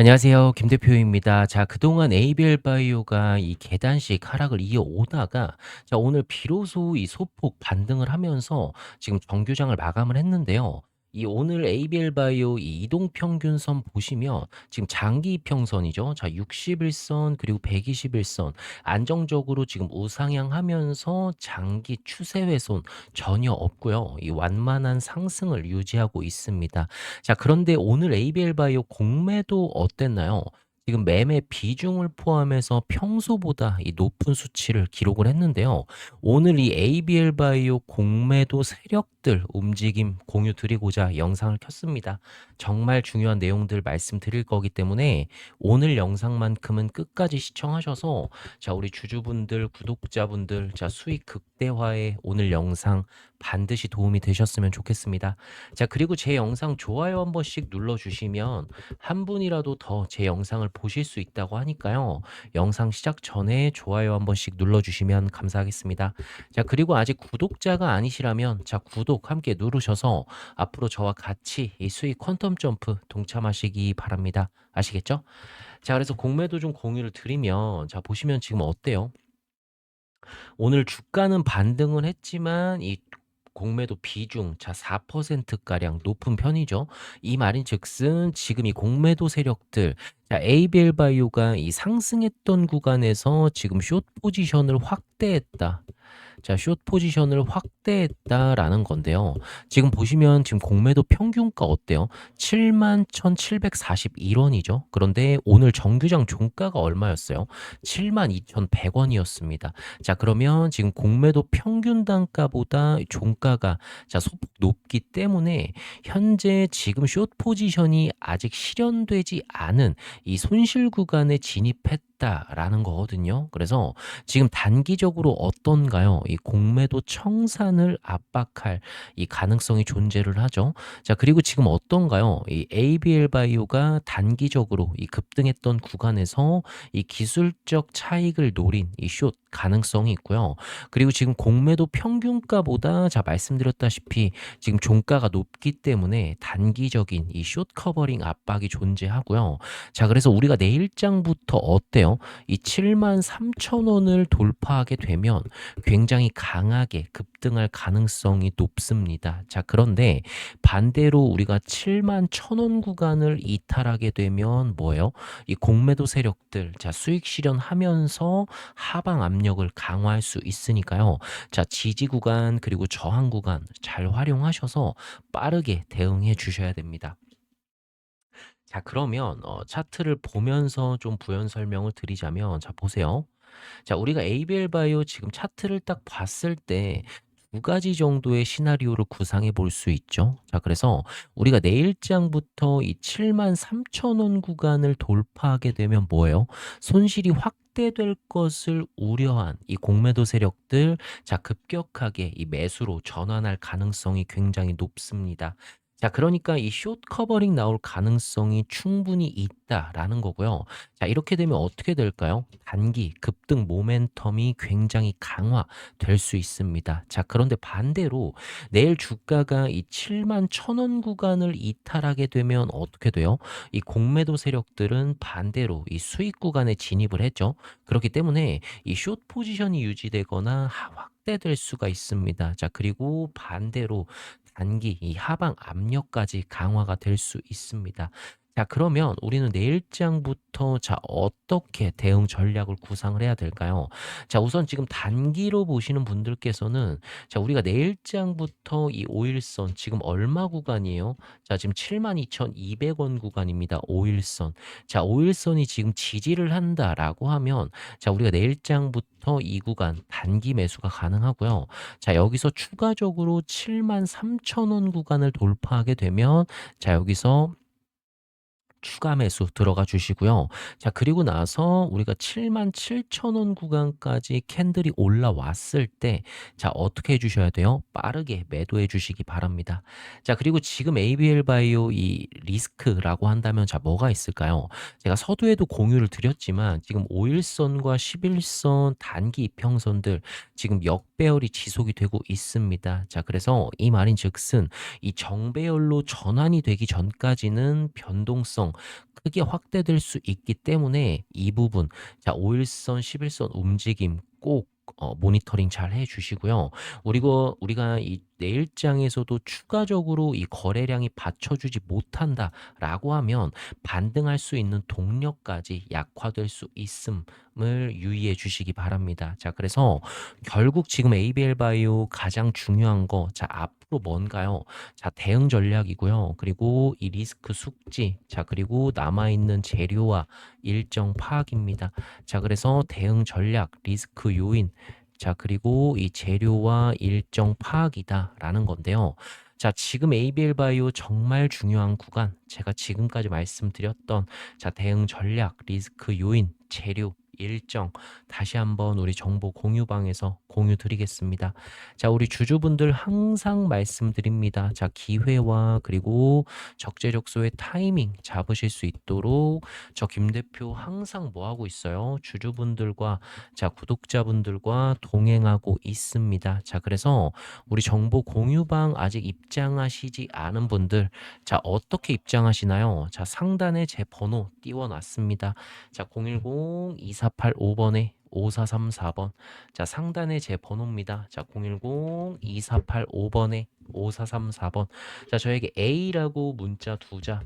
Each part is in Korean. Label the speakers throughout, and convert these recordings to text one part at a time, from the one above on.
Speaker 1: 안녕하세요. 김 대표입니다. 자, 그동안 ABL 바이오가 이 계단식 하락을 이어오다가 자, 오늘 비로소 이 소폭 반등을 하면서 지금 정규장을 마감을 했는데요. 이 오늘 ABL 바이오 이 이동 평균선 보시면 지금 장기 이평선이죠. 자, 61선 그리고 121선 안정적으로 지금 우상향하면서 장기 추세 훼손 전혀 없고요. 이 완만한 상승을 유지하고 있습니다. 자, 그런데 오늘 ABL 바이오 공매도 어땠나요? 지금 매매 비중을 포함해서 평소보다 이 높은 수치를 기록을 했는데요. 오늘 이 ABL 바이오 공매도 세력들 움직임 공유 드리고자 영상을 켰습니다. 정말 중요한 내용들 말씀드릴 거기 때문에 오늘 영상만큼은 끝까지 시청하셔서 자, 우리 주주분들, 구독자분들, 자, 수익 극대화에 오늘 영상 반드시 도움이 되셨으면 좋겠습니다. 자, 그리고 제 영상 좋아요 한 번씩 눌러주시면 한 분이라도 더 제 영상을 보실 수 있다고 하니까요. 영상 시작 전에 좋아요 한 번씩 눌러주시면 감사하겠습니다. 자, 그리고 아직 구독자가 아니시라면 자, 구독 함께 누르셔서 앞으로 저와 같이 이 수익 퀀텀 점프 동참하시기 바랍니다. 아시겠죠? 자, 그래서 공매도 좀 공유를 드리면 자, 보시면 지금 어때요? 오늘 주가는 반등을 했지만 이 공매도 비중 자 4%가량 높은 편이죠. 이 말인즉슨 지금 이 공매도 세력들 자 ABL 바이오가 이 상승했던 구간에서 지금 숏 포지션을 확대했다. 자, 숏 포지션을 확대했다라는 건데요. 지금 보시면 지금 공매도 평균가 어때요? 71,741원이죠. 그런데 오늘 정규장 종가가 얼마였어요? 72,100원이었습니다. 자, 그러면 지금 공매도 평균 단가보다 종가가 자, 소폭 높기 때문에 현재 지금 숏 포지션이 아직 실현되지 않은 이 손실 구간에 진입했 다라는 거거든요. 그래서 지금 단기적으로 어떤가요? 이 공매도 청산을 압박할 이 가능성이 존재를 하죠. 자, 그리고 지금 어떤가요? 이 ABL 바이오가 단기적으로 이 급등했던 구간에서 이 기술적 차익을 노린 이숏 가능성이 있고요. 그리고 지금 공매도 평균가보다 자 말씀드렸다시피 지금 종가가 높기 때문에 단기적인 이숏 커버링 압박이 존재하고요. 자, 그래서 우리가 내일장부터 어때요? 이 7만 3천 원을 돌파하게 되면 굉장히 강하게 급등할 가능성이 높습니다. 자, 그런데 반대로 우리가 7만 1천 원 구간을 이탈하게 되면 뭐예요? 이 공매도 세력들 자, 수익 실현하면서 하방 압력을 강화할 수 있으니까요. 자, 지지 구간 그리고 저항 구간 잘 활용하셔서 빠르게 대응해 주셔야 됩니다. 자, 그러면 어 차트를 보면서 좀 부연 설명을 드리자면 자, 보세요. 자, 우리가 ABL 바이오 지금 차트를 딱 봤을 때 두 가지 정도의 시나리오를 구상해 볼 수 있죠. 자, 그래서 우리가 내일장부터 이 73,000원 구간을 돌파하게 되면 뭐예요? 손실이 확대될 것을 우려한 이 공매도 세력들 자, 급격하게 이 매수로 전환할 가능성이 굉장히 높습니다. 자, 그러니까 이 숏 커버링 나올 가능성이 충분히 있다라는 거고요. 자, 이렇게 되면 어떻게 될까요? 단기 급등 모멘텀이 굉장히 강화될 수 있습니다. 자, 그런데 반대로 내일 주가가 이 7만 1,000원 구간을 이탈하게 되면 어떻게 돼요? 이 공매도 세력들은 반대로 이 수익 구간에 진입을 했죠. 그렇기 때문에 이 숏 포지션이 유지되거나 확대될 수가 있습니다. 자, 그리고 반대로 단기 이 하방 압력까지 강화가 될 수 있습니다. 자, 그러면 우리는 내일장부터 자, 어떻게 대응 전략을 구상을 해야 될까요? 자, 우선 지금 단기로 보시는 분들께서는 자, 우리가 내일장부터 이 5일선 지금 얼마 구간이에요? 자, 지금 72,200원 구간입니다. 5일선. 자, 5일선이 지금 지지를 한다라고 하면 자, 우리가 내일장부터 이 구간 단기 매수가 가능하고요. 자, 여기서 추가적으로 73,000원 구간을 돌파하게 되면 자, 여기서 추가 매수 들어가 주시고요. 자, 그리고 나서 우리가 77,000원 구간까지 캔들이 올라왔을 때 자, 어떻게 해 주셔야 돼요? 빠르게 매도해 주시기 바랍니다. 자, 그리고 지금 ABL 바이오 이 리스크라고 한다면 자, 뭐가 있을까요? 제가 서두에도 공유를 드렸지만 지금 5일선과 11선 단기 이평선들 지금 역배열이 지속이 되고 있습니다. 자, 그래서 이 말인 즉슨 이 정배열로 전환이 되기 전까지는 변동성 가령 크게 확대될 수 있기 때문에 이 부분 자 5일선, 11선 움직임 꼭 어, 모니터링 잘 해주시고요. 그리고 우리가 이 내일장에서도 추가적으로 이 거래량이 받쳐주지 못한다라고 하면 반등할 수 있는 동력까지 약화될 수 있음을 유의해 주시기 바랍니다. 자, 그래서 결국 지금 ABL 바이오 가장 중요한 거, 자, 앞 으로 뭔가요? 자, 대응 전략이고요. 그리고 이 리스크 숙지, 자, 그리고 남아있는 재료와 일정 파악입니다. 자, 그래서 대응 전략, 리스크 요인, 자, 그리고 이 재료와 일정 파악이다라는 건데요. 자, 지금 ABL 바이오 정말 중요한 구간, 제가 지금까지 말씀드렸던 자, 대응 전략, 리스크 요인, 재료, 일정 다시 한번 우리 정보 공유방에서 공유 드리겠습니다. 자, 우리 주주분들 항상 말씀드립니다. 자, 기회와 그리고 적재적소의 타이밍 잡으실 수 있도록 저 김 대표 항상 뭐 하고 있어요? 주주분들과 자, 구독자분들과 동행하고 있습니다. 자, 그래서 우리 정보 공유방 아직 입장하시지 않은 분들 자, 어떻게 입장하시나요? 자, 상단에 제 번호 띄워 놨습니다. 자, 010-2485번에 5434번. 자, 상단에 제 번호입니다. 자, 010-2485번에 5434번. 자, 저에게 A라고 문자 두 자.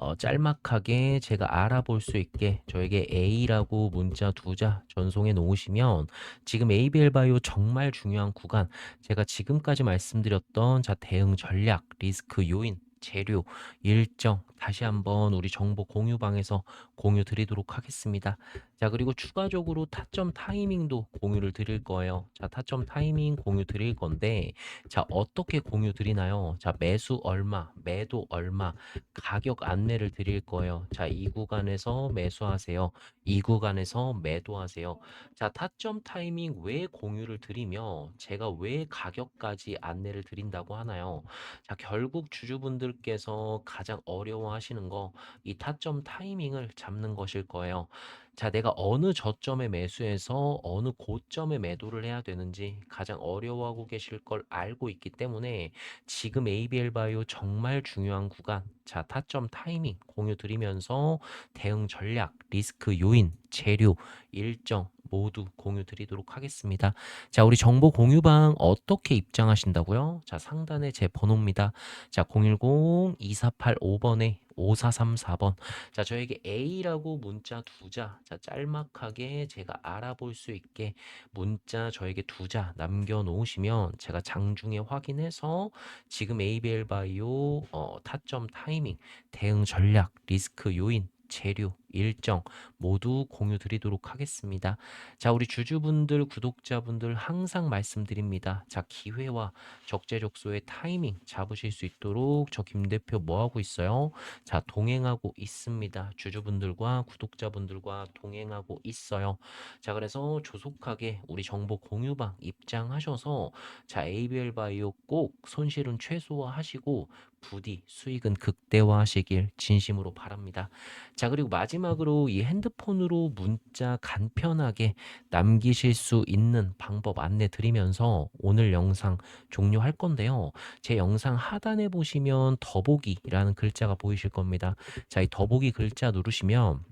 Speaker 1: 어, 짤막하게 제가 알아볼 수 있게 저에게 A라고 문자 두자 전송해 놓으시면 지금 ABL 바이오 정말 중요한 구간 제가 지금까지 말씀드렸던 자 대응 전략, 리스크 요인, 재료, 일정 다시 한번 우리 정보 공유방에서 공유 드리도록 하겠습니다. 자, 그리고 추가적으로 타점 타이밍도 공유를 드릴 거예요. 자, 타점 타이밍 공유 드릴 건데 자, 어떻게 공유 드리나요? 자, 매수 얼마, 매도 얼마, 가격 안내를 드릴 거예요. 자, 이 구간에서 매수하세요. 이 구간에서 매도하세요. 자, 타점 타이밍 왜 공유를 드리며 제가 왜 가격까지 안내를 드린다고 하나요? 자, 결국 주주분들께서 가장 어려워 하시는 거 이 타점 타이밍을 잡는 것일 거예요. 자, 내가 어느 저점에 매수해서 어느 고점에 매도를 해야 되는지 가장 어려워하고 계실 걸 알고 있기 때문에 지금 ABL 바이오 정말 중요한 구간, 자, 타점 타이밍 공유 드리면서 대응 전략, 리스크 요인, 재료, 일정 모두 공유 드리도록 하겠습니다. 자, 우리 정보 공유방 어떻게 입장하신다고요? 자, 상단에 제 번호입니다. 자, 010-2485번에 5434번. 자, 저에게 A라고 문자 두 자, 자, 짤막하게 제가 알아볼 수 있게 문자 저에게 두자 남겨 놓으시면 제가 장중에 확인해서 지금 ABL 바이오 어, 타점 타이밍, 대응 전략, 리스크 요인, 재료, 일정 모두 공유 드리도록 하겠습니다. 자, 우리 주주분들, 구독자분들 항상 말씀드립니다. 자, 기회와 적재적소의 타이밍 잡으실 수 있도록 저 김 대표 뭐 하고 있어요? 자, 동행하고 있습니다. 주주분들과 구독자분들과 동행하고 있어요. 자, 그래서 조속하게 우리 정보 공유방 입장하셔서 자, ABL 바이오 꼭 손실은 최소화하시고 부디 수익은 극대화하시길 진심으로 바랍니다. 자, 그리고 마지막으로 이 핸드폰으로 문자 간편하게 남기실 수 있는 방법 안내 드리면서 오늘 영상 종료할 건데요. 제 영상 하단에 보시면 더보기라는 글자가 보이실 겁니다. 자, 이 더보기 글자 누르시면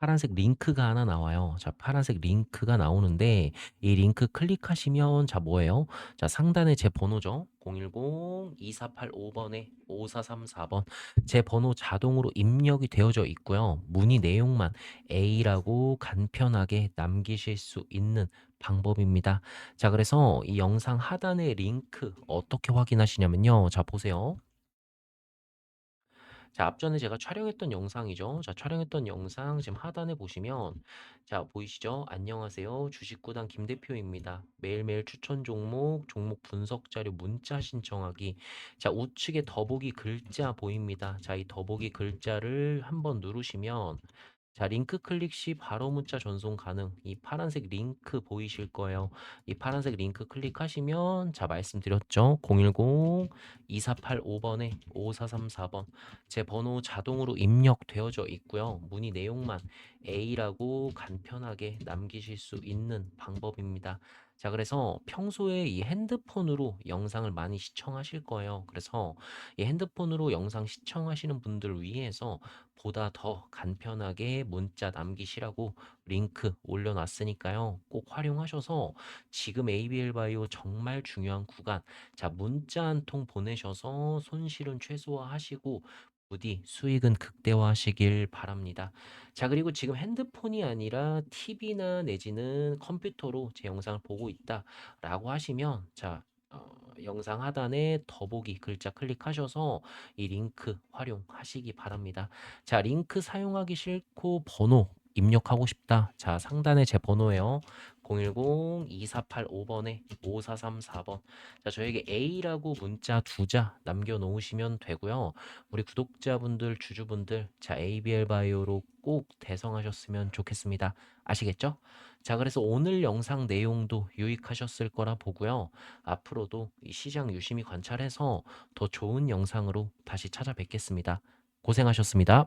Speaker 1: 파란색 링크가 하나 나와요. 자, 파란색 링크가 나오는데 이 링크 클릭하시면 자, 뭐예요? 자, 상단에 제 번호죠. 010-2485번에 5434번. 제 번호 자동으로 입력이 되어져 있고요. 문의 내용만 A라고 간편하게 남기실 수 있는 방법입니다. 자, 그래서 이 영상 하단의 링크 어떻게 확인하시냐면요. 자, 보세요. 자, 앞전에 제가 촬영했던 영상이죠. 자, 촬영했던 영상 지금 하단에 보시면 자, 보이시죠? 안녕하세요. 주식구단 김 대표입니다. 매일매일 추천 종목, 종목 분석 자료 문자 신청하기. 자, 우측에 더보기 글자 보입니다. 자, 이 더보기 글자를 한번 누르시면 자, 링크 클릭 시 바로 문자 전송 가능. 이 파란색 링크 보이실 거예요. 이 파란색 링크 클릭하시면 자, 말씀드렸죠. 010-2485번에 5434번. 제 번호 자동으로 입력되어져 있고요. 문의 내용만 A라고 간편하게 남기실 수 있는 방법입니다. 자, 그래서 평소에 이 핸드폰으로 영상을 많이 시청하실 거예요. 그래서 이 핸드폰으로 영상 시청하시는 분들 위해서 보다 더 간편하게 문자 남기시라고 링크 올려놨으니까요. 꼭 활용하셔서 지금 ABL 바이오 정말 중요한 구간. 자, 문자 한 통 보내셔서 손실은 최소화하시고 부디 수익은 극대화하시길 바랍니다. 자, 그리고 지금 핸드폰이 아니라 TV나 내지는 컴퓨터로 제 영상을 보고 있다라고 하시면 자, 어, 영상 하단에 더보기 글자 클릭하셔서 이 링크 활용하시기 바랍니다. 자, 링크 사용하기 싫고 번호 입력하고 싶다. 자, 상단에 제 번호예요. 010-2485번에 5434번. 자, 저에게 A라고 문자 두자 남겨놓으시면 되고요. 우리 구독자분들, 주주분들, 자, ABL 바이오로 꼭 대성하셨으면 좋겠습니다. 아시겠죠? 자, 그래서 오늘 영상 내용도 유익하셨을 거라 보고요. 앞으로도 이 시장 유심히 관찰해서 더 좋은 영상으로 다시 찾아뵙겠습니다. 고생하셨습니다.